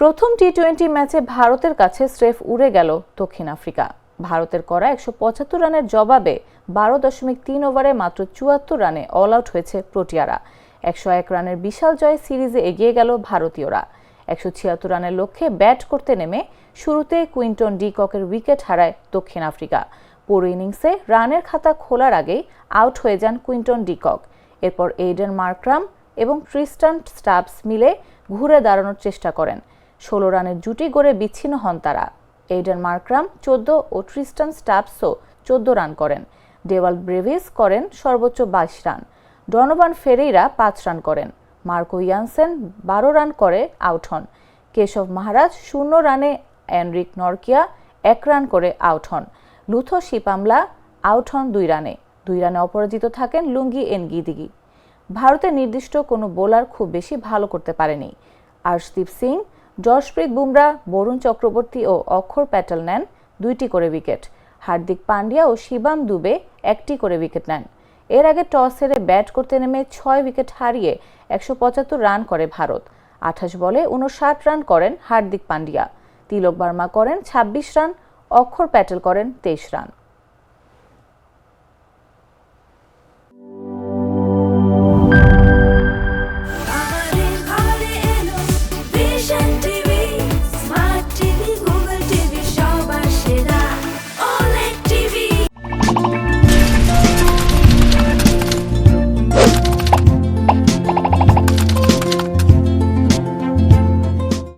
প্রথম T twenty ম্যাচে ভারতের কাছে স্রেফ উড়ে গেল দক্ষিণ আফ্রিকা। ভারতের করা একশো পঁচাত্তর রানের জবাবে বারো দশমিক তিন ওভারে মাত্র চুয়াত্তর রানে অল আউট হয়েছে প্রোটিয়ারা। একশো এক রানের বিশাল জয়ে সিরিজে এগিয়ে গেল ভারতীয়রা। একশো ছিয়াত্তর রানের লক্ষ্যে ব্যাট করতে নেমে শুরুতে কুইন্টন ডি ককের উইকেট হারায় দক্ষিণ আফ্রিকা। পুরো ইনিংসে রানের খাতা খোলার আগেই আউট হয়ে যান কুইন্টন ডিকক। এরপর এইডেন মার্ক্রাম এবং ট্রিস্টান স্টাবস মিলে ঘুরে দাঁড়ানোর চেষ্টা করেন। ষোলো রানের জুটি গড়ে বিচ্ছিন্ন হন তারা। এইডেন মার্ক্রাম চোদ্দ ও ট্রিস্টান স্টাবসও চোদ্দ রান করেন। ডেওয়াল ব্রেভিস করেন সর্বোচ্চ বাইশ রান। ডনোভান ফেরেইরা পাঁচ রান করেন। মার্কো ইয়ানসেন বারো রান করে আউট হন। কেশব মহারাজ শূন্য রানে অ্যানরিক নরকিয়া এক রান করে আউট হন। লুথো শিপামলা আউট হন দুই রানে। দুই রানে অপরাজিত থাকেন লুঙ্গি এনগিদিগি। ভারতের নির্দিষ্ট কোনো বোলার খুব বেশি ভালো করতে পারেনি। আর্শদীপ সিং জশপ্রীত বুমরা, বরুণ চক্রবর্তী ও অক্ষর প্যাটেল নেন দুইটি করে উইকেট। হার্দিক পান্ডিয়া ও শিবাম দুবে একটি করে উইকেট নেন। এর আগে টস হেরে ব্যাট করতে নেমে ছয় উইকেট হারিয়ে একশো পঁচাত্তর রান করে ভারত। আঠাশ বলে উনষাট রান করেন হার্দিক পান্ডিয়া। তিলক বার্মা করেন ২৬ রান, অক্ষর প্যাটেল করেন তেইশ রান।